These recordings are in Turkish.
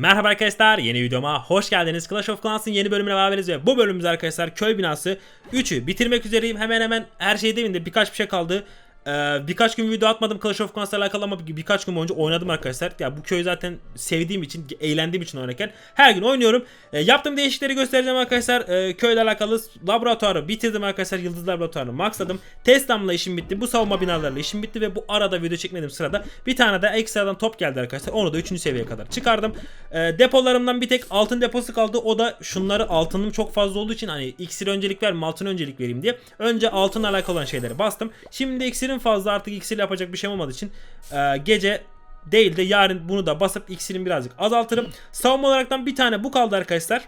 Merhaba arkadaşlar yeni videoma hoş geldiniz. Clash of Clans'ın yeni bölümüne beraberiz ve bu bölümümüz arkadaşlar köy binası 3'ü bitirmek üzereyim. Hemen hemen her şey demin de birkaç bir şey kaldı. Ee, birkaç gün video atmadım Clash of Clans'la alakalı ama bir- birkaç gün boyunca oynadım arkadaşlar. Ya bu köyü zaten sevdiğim için, eğlendiğim için oynarken her gün oynuyorum. Ee, yaptığım değişiklikleri göstereceğim arkadaşlar. Ee, köyle alakalı laboratuvarı bitirdim arkadaşlar. Yıldız laboratuvarını maxladım. Teslamla işim bitti. Bu savunma binalarıyla işim bitti ve bu arada video çekmediğim sırada bir tane de ekstradan top geldi arkadaşlar. Onu da 3. seviyeye kadar çıkardım. Ee, depolarımdan bir tek altın deposu kaldı. O da şunları altınım çok fazla olduğu için hani iksir öncelik vermem altın öncelik vereyim diye. Önce altınla alakalı olan şeyleri bastım. Şimdi iksirin fazla artık iksirle yapacak bir şey olmadığı için e, gece değil de yarın bunu da basıp iksirin birazcık azaltırım. Savunma olaraktan bir tane bu kaldı arkadaşlar.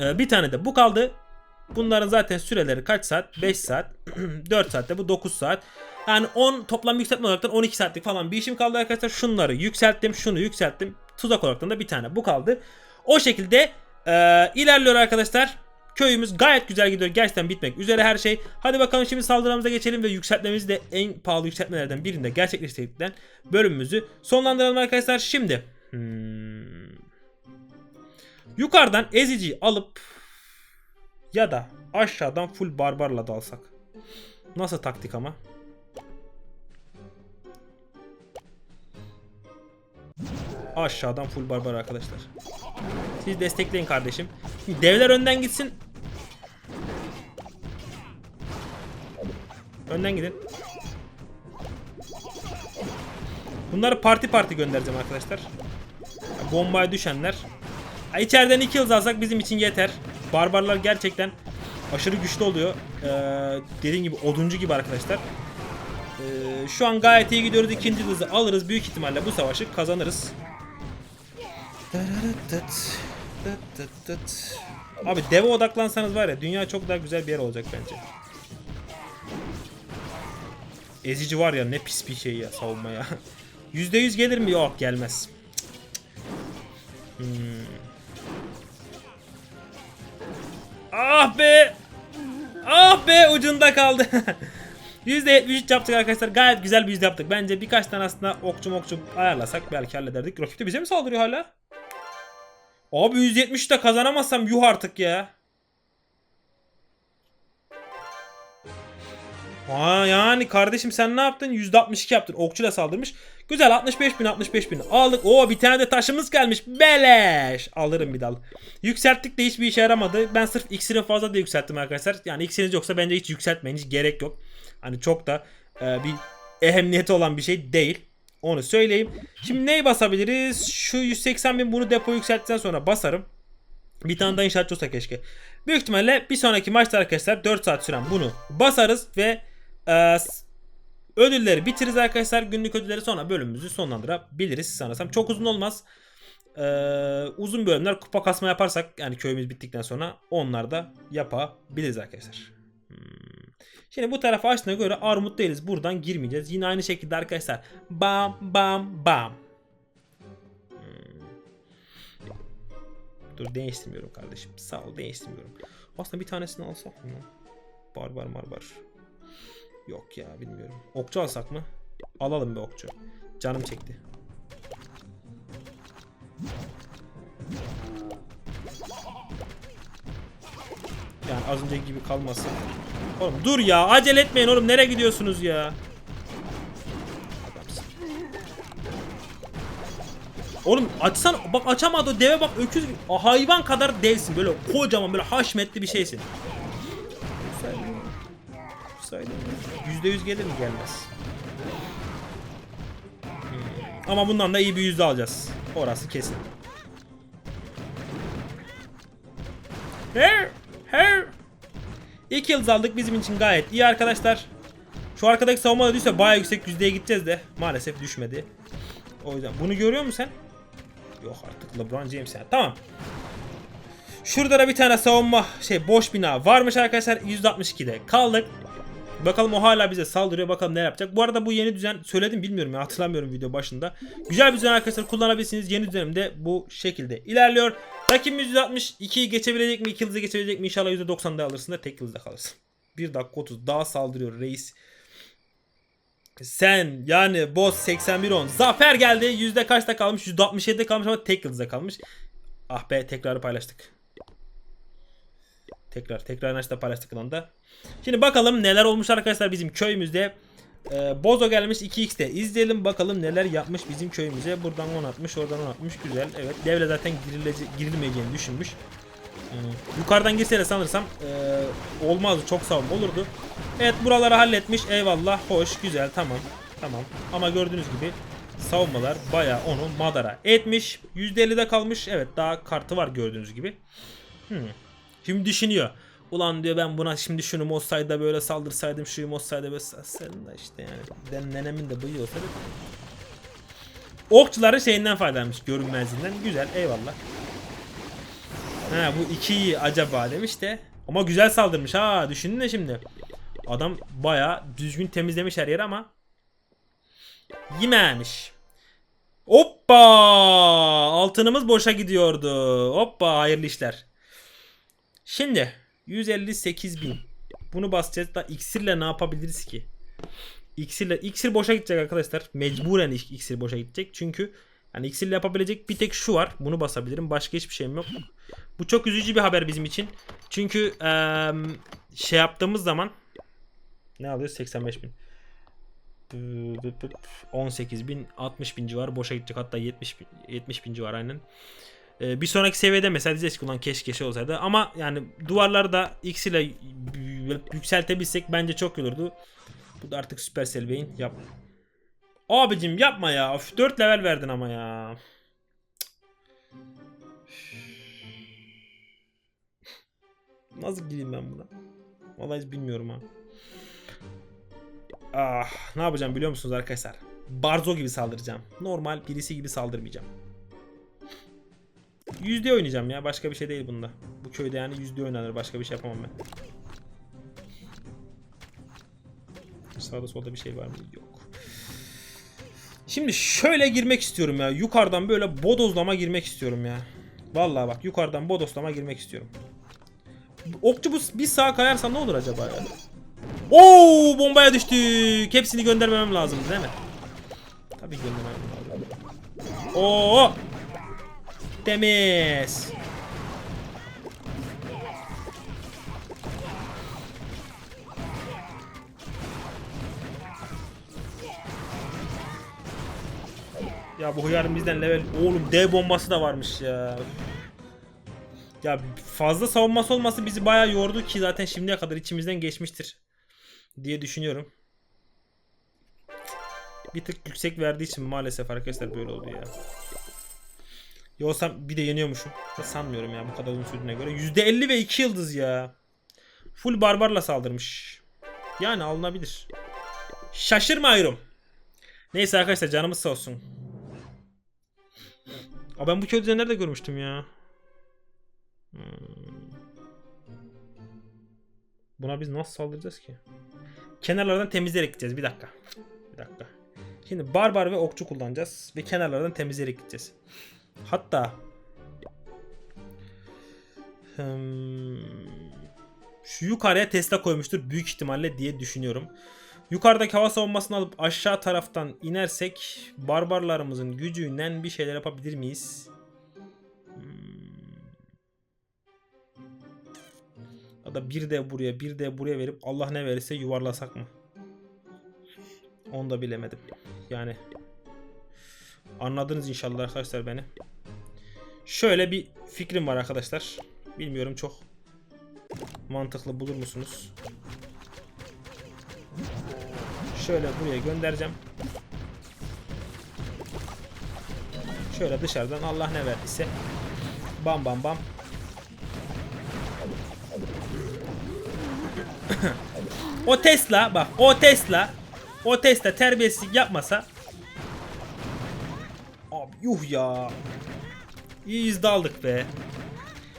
Ee, bir tane de bu kaldı. Bunların zaten süreleri kaç saat? 5 saat. 4 saatte bu 9 saat. Yani 10 toplam yükseltme olaraktan 12 saatlik falan bir işim kaldı arkadaşlar. Şunları yükselttim, şunu yükselttim. Tuzak olaraktan da bir tane bu kaldı. O şekilde e, ilerliyor arkadaşlar. Köyümüz gayet güzel gidiyor. Gerçekten bitmek üzere her şey. Hadi bakalım şimdi saldırımıza geçelim ve yükseltmemizi de en pahalı yükseltmelerden birinde gerçekleştirdikten bölümümüzü sonlandıralım arkadaşlar. Şimdi hmm, yukarıdan eziciyi alıp ya da aşağıdan full barbarla dalsak. Nasıl taktik ama? Aşağıdan full barbar arkadaşlar. Siz destekleyin kardeşim. Devler önden gitsin. Önden gidin. Bunları parti parti göndereceğim arkadaşlar. Bombaya düşenler. İçeriden 2 yıl alsak bizim için yeter. Barbarlar gerçekten aşırı güçlü oluyor. Ee, dediğim gibi oduncu gibi arkadaşlar. Ee, şu an gayet iyi gidiyoruz. İkinci hızı alırız. Büyük ihtimalle bu savaşı kazanırız. Abi deve odaklansanız var ya dünya çok daha güzel bir yer olacak bence. Ezici var ya ne pis bir şey ya savunma ya. %100 gelir mi? Yok gelmez. Hmm. Ah be! Ah be ucunda kaldı. %73 yaptık arkadaşlar. Gayet güzel bir yüzde yaptık. Bence birkaç tane aslında okçu mokçu ayarlasak belki hallederdik. Rakip de bize mi saldırıyor hala? Abi 170 de kazanamazsam yuh artık ya. Aa yani kardeşim sen ne yaptın? %62 yaptın. Okçuyla saldırmış. Güzel 65 bin 65 bin. Aldık. Oo bir tane de taşımız gelmiş. Beleş. Alırım bir dal. Yükselttik de hiçbir işe yaramadı. Ben sırf iksirin fazla da yükselttim arkadaşlar. Yani iksiriniz yoksa bence hiç yükseltmeyin. Hiç gerek yok. Hani çok da e, bir ehemmiyeti olan bir şey değil. Onu söyleyeyim. Şimdi neyi basabiliriz? Şu 180 bin bunu depo yükselttikten sonra basarım. Bir tane daha inşaatçı olsa keşke. Büyük ihtimalle bir sonraki maçta arkadaşlar 4 saat süren bunu basarız ve e, ödülleri bitiririz arkadaşlar. Günlük ödülleri sonra bölümümüzü sonlandırabiliriz sanırsam. Çok uzun olmaz. E, uzun bölümler kupa kasma yaparsak yani köyümüz bittikten sonra onlar da yapabiliriz arkadaşlar. Hmm. Şimdi bu tarafa açtığına göre armut değiliz. Buradan girmeyeceğiz. Yine aynı şekilde arkadaşlar. Bam bam bam. Hmm. Dur değiştirmiyorum kardeşim. Sağ ol değiştirmiyorum. Aslında bir tanesini alsak mı? Barbar marbar. Yok ya bilmiyorum. Okçu alsak mı? Alalım bir okçu. Canım çekti. Yani az önceki gibi kalmasın. Oğlum dur ya acele etmeyin oğlum nereye gidiyorsunuz ya? Oğlum açsan bak açamadı deve bak öküz hayvan kadar devsin böyle kocaman böyle haşmetli bir şeysin. Yüzde yüz gelir mi gelmez. Hmm. Ama bundan da iyi bir yüzde alacağız. Orası kesin. Her. İki yıldız aldık bizim için gayet iyi arkadaşlar. Şu arkadaki savunma da düşse bayağı yüksek yüzdeye gideceğiz de maalesef düşmedi. O yüzden bunu görüyor musun sen? Yok artık LeBron James yani. Tamam. Şurada da bir tane savunma şey boş bina varmış arkadaşlar. 162'de kaldık. Bakalım o hala bize saldırıyor. Bakalım ne yapacak. Bu arada bu yeni düzen söyledim bilmiyorum ya hatırlamıyorum video başında. Güzel bir düzen arkadaşlar kullanabilirsiniz. Yeni düzenimde bu şekilde ilerliyor. Rakibimiz 162'yi geçebilecek mi? 2 yıldızı geçebilecek mi? İnşallah %90'da alırsın da tek yıldızda kalırsın. 1 dakika 30 daha saldırıyor reis. Sen yani boss 81-10. Zafer geldi. Yüzde kaçta kalmış? Yüzde 67'de kalmış ama tek yıldıza kalmış. Ah be tekrarı paylaştık. Tekrar tekrar açta paylaştık da. Şimdi bakalım neler olmuş arkadaşlar bizim köyümüzde. Ee, Bozo gelmiş 2x'te. İzleyelim bakalım neler yapmış bizim köyümüze. Buradan 10 atmış, oradan 10 atmış. Güzel. Evet. Devre zaten girilece girilmeyeceğini düşünmüş. Ee, yukarıdan girseydi sanırsam ee, olmazdı. Çok savunma olurdu. Evet buraları halletmiş. Eyvallah. Hoş. Güzel. Tamam. Tamam. Ama gördüğünüz gibi savunmalar bayağı onu madara etmiş. %50'de kalmış. Evet daha kartı var gördüğünüz gibi. Hmm. Şimdi düşünüyor. Ulan diyor ben buna şimdi şunu Mossay'da böyle saldırsaydım şu Mossay'da böyle saldırsaydım da işte yani. Nenemin de bıyığı olsaydı. Okçuları şeyinden faydalanmış görünmezliğinden. Güzel eyvallah. Ha bu ikiyi acaba demiş de. Ama güzel saldırmış ha düşünün de şimdi. Adam baya düzgün temizlemiş her yeri ama. Yememiş. Hoppa! Altınımız boşa gidiyordu. Hoppa hayırlı işler. Şimdi 158 bin. Bunu basacağız da iksirle ne yapabiliriz ki? İksirle iksir boşa gidecek arkadaşlar. Mecburen ik- iksir boşa gidecek. Çünkü yani iksirle yapabilecek bir tek şu var. Bunu basabilirim. Başka hiçbir şeyim yok. Bu çok üzücü bir haber bizim için. Çünkü eee, şey yaptığımız zaman ne alıyoruz? 85 bin. 18 bin 60 bin civarı boşa gidecek hatta 70 bin, 70 bin civarı aynen. Ee, bir sonraki seviyede mesela diyeceğiz ki ulan keşke şey olsaydı ama yani duvarları da X ile yükseltebilsek bence çok iyi olurdu. Bu da artık Supercell Bey'in yap. Abicim yapma ya. Üf, 4 level verdin ama ya. Nasıl gireyim ben buna? Vallahi hiç bilmiyorum ha. Ah, ne yapacağım biliyor musunuz arkadaşlar? Barzo gibi saldıracağım. Normal birisi gibi saldırmayacağım. Yüzde oynayacağım ya. Başka bir şey değil bunda. Bu köyde yani yüzde oynanır. Başka bir şey yapamam ben. Sağda solda bir şey var mı? Yok. Şimdi şöyle girmek istiyorum ya. Yukarıdan böyle bodozlama girmek istiyorum ya. Vallahi bak yukarıdan bodozlama girmek istiyorum. Okçu bu bir sağa kayarsa ne olur acaba ya? Oo bombaya düştük. Hepsini göndermemem lazım değil mi? Tabii göndermem lazım. Oo! Temiz. Ya bu hıyarın bizden level oğlum dev bombası da varmış ya. Ya fazla savunması olması bizi bayağı yordu ki zaten şimdiye kadar içimizden geçmiştir diye düşünüyorum. Bir tık yüksek verdiği için maalesef arkadaşlar böyle oldu ya. Yoksa bir de yeniyormuşum. Da sanmıyorum ya bu kadar uzun sürdüğüne göre. %50 ve 2 yıldız ya. Full barbarla saldırmış. Yani alınabilir. Şaşırmıyorum. Neyse arkadaşlar canımız sağ olsun. Aa, ben bu köyde nerede görmüştüm ya? Hmm. Buna biz nasıl saldıracağız ki? Kenarlardan temizleyerek gideceğiz. Bir dakika. Bir dakika. Şimdi barbar ve okçu kullanacağız. Ve kenarlardan temizleyerek gideceğiz. Hatta Hmm, şu yukarıya Tesla koymuştur büyük ihtimalle diye düşünüyorum. Yukarıdaki hava savunmasını alıp aşağı taraftan inersek barbarlarımızın gücünden bir şeyler yapabilir miyiz? Hmm. Ya da bir de buraya bir de buraya verip Allah ne verirse yuvarlasak mı? Onu da bilemedim. Yani anladınız inşallah arkadaşlar beni. Şöyle bir fikrim var arkadaşlar. Bilmiyorum çok mantıklı bulur musunuz? Şöyle buraya göndereceğim. Şöyle dışarıdan Allah ne verdiyse bam bam bam. o Tesla bak o Tesla o Tesla terbiyesizlik yapmasa Abi yuh ya İyi yüzde aldık be.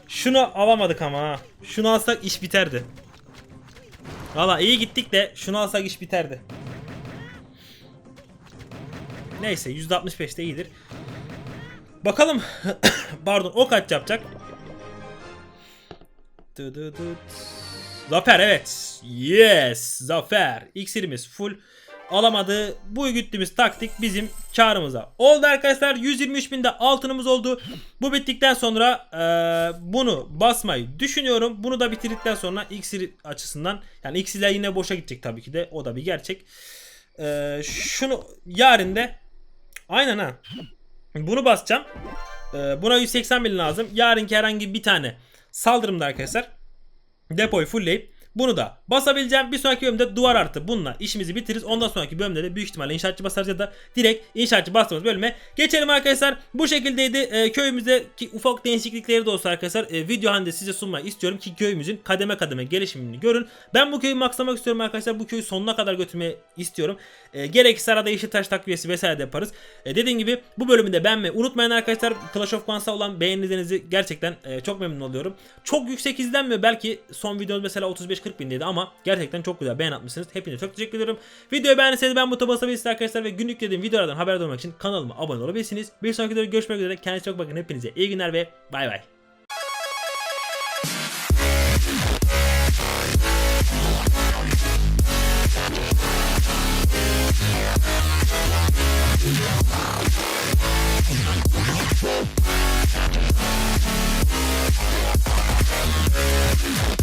Şunu alamadık ama ha. Şunu alsak iş biterdi. Valla iyi gittik de şunu alsak iş biterdi. Neyse %65 de iyidir. Bakalım. Pardon o kaç yapacak? Zafer evet. Yes. Zafer. İksirimiz full. alamadı. Bu güttüğümüz taktik bizim karımıza. Oldu arkadaşlar 123 binde altınımız oldu. Bu bittikten sonra e, bunu basmayı düşünüyorum. Bunu da bitirdikten sonra iksir açısından yani iksirler yine boşa gidecek tabii ki de o da bir gerçek. E, şunu yarın de aynen ha. Bunu basacağım. E, buna 180 bin lazım. Yarınki herhangi bir tane saldırımda arkadaşlar depoyu fullleyip bunu da basabileceğim. Bir sonraki bölümde duvar artı bununla işimizi bitiririz. Ondan sonraki bölümde de büyük ihtimalle inşaatçı basarız ya da direkt inşaatçı bastığımız bölüme geçelim arkadaşlar. Bu şekildeydi. E, köyümüzdeki ufak değişiklikleri de olsa arkadaşlar e, video halinde size sunmayı istiyorum ki köyümüzün kademe kademe gelişimini görün. Ben bu köyü maksamak istiyorum arkadaşlar. Bu köyü sonuna kadar götürmeyi istiyorum. E, gerekirse arada yeşil taş takviyesi vesaire de yaparız. E, dediğim gibi bu bölümü de beğenmeyi unutmayın arkadaşlar. Clash of Clans'a olan beğenilerinizi gerçekten e, çok memnun oluyorum. Çok yüksek izlenmiyor. Belki son videomuz mesela 40 bin ama gerçekten çok güzel beğen atmışsınız. Hepinize çok teşekkür ediyorum. Videoyu beğendiyseniz ben butonuna basabilirsiniz arkadaşlar ve günlük dediğim videolardan haberdar olmak için kanalıma abone olabilirsiniz. Bir sonraki videoda görüşmek üzere. Kendinize çok bakın. Hepinize iyi günler ve bay bay. We'll be right back.